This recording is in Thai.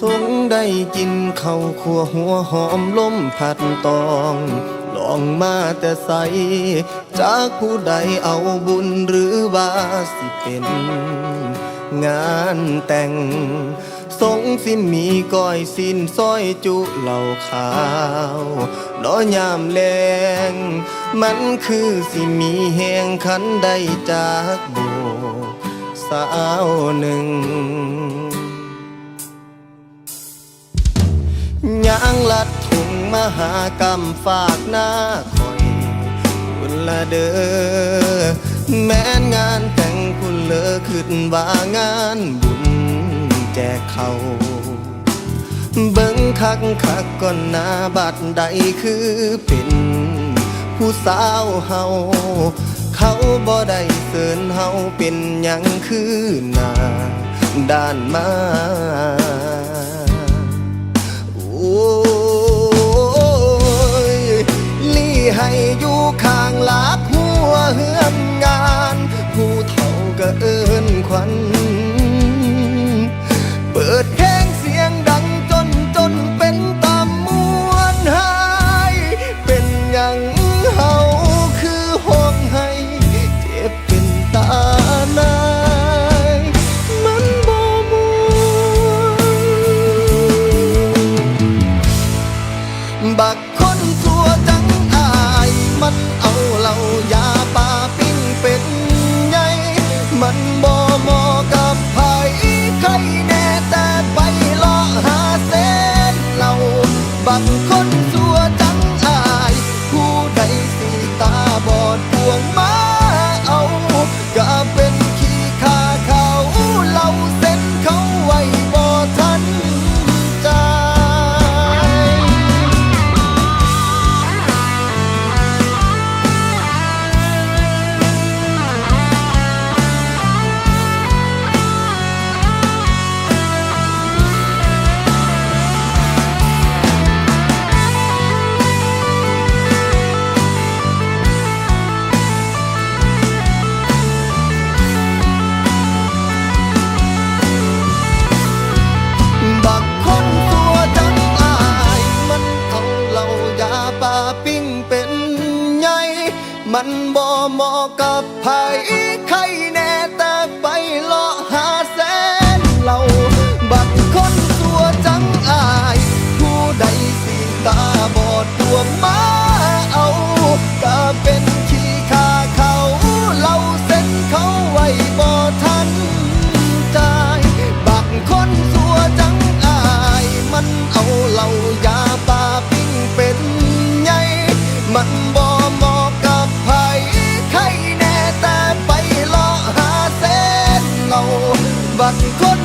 สงได้กินข้าวขัวหัวหอมล้มผัดตอง ลองมาแต่ใส จากผู้ใดเอาบุญหรือว่าสิเป็น งานแต่ง สงสินมีก้อยสิ้นซอยจุเหล่าขาวน้อยามแลงมันคือสิมีแหงขันได้จากโบสาวหนึ่งางลัดถุงมหากรรมฝากหน้าคอยคุณละเด้อแม้นงานแต่งคุณเลอขึ้นว่างานบุญแจกเขาเบิ่งคักคักก่อนหน้าบัดใดคือเป็นผู้สาวเฮาเขาบ่ได้เสินเฮาเป็นหยังคือหน้าด้านมา ให้อยู่ข้างหลักหัวเฮือนงาน ผู้เฒ่าก็เอิ้นขวัญเปิดเพลงเสียงดังจนจนเป็นตามมวนหาย เป็นอย่างเฮาคือห้องให้ เจ็บเป็นตานาย มันบ่มวนบักคนสัวจัง บ่เหมาะกับไผใครแน่แต่ไปเลาะหาเส้นเหล้าบัก มันบ่เหมาะกับไผใครแน่แต่ไปเลาะหาแสนเหล้าบักคนตัวจังอาย ผู้ใดสิตาบอดดวมาเอาก็เป็นขี้ขาเขาเล้าเส้นเขาไว้บ่ทันใจบักคนสัวจังอาย มันเอาเหล้ายาปาปิ้งเป็นไงมันบ่าะหาเส้นเหล้าบักคน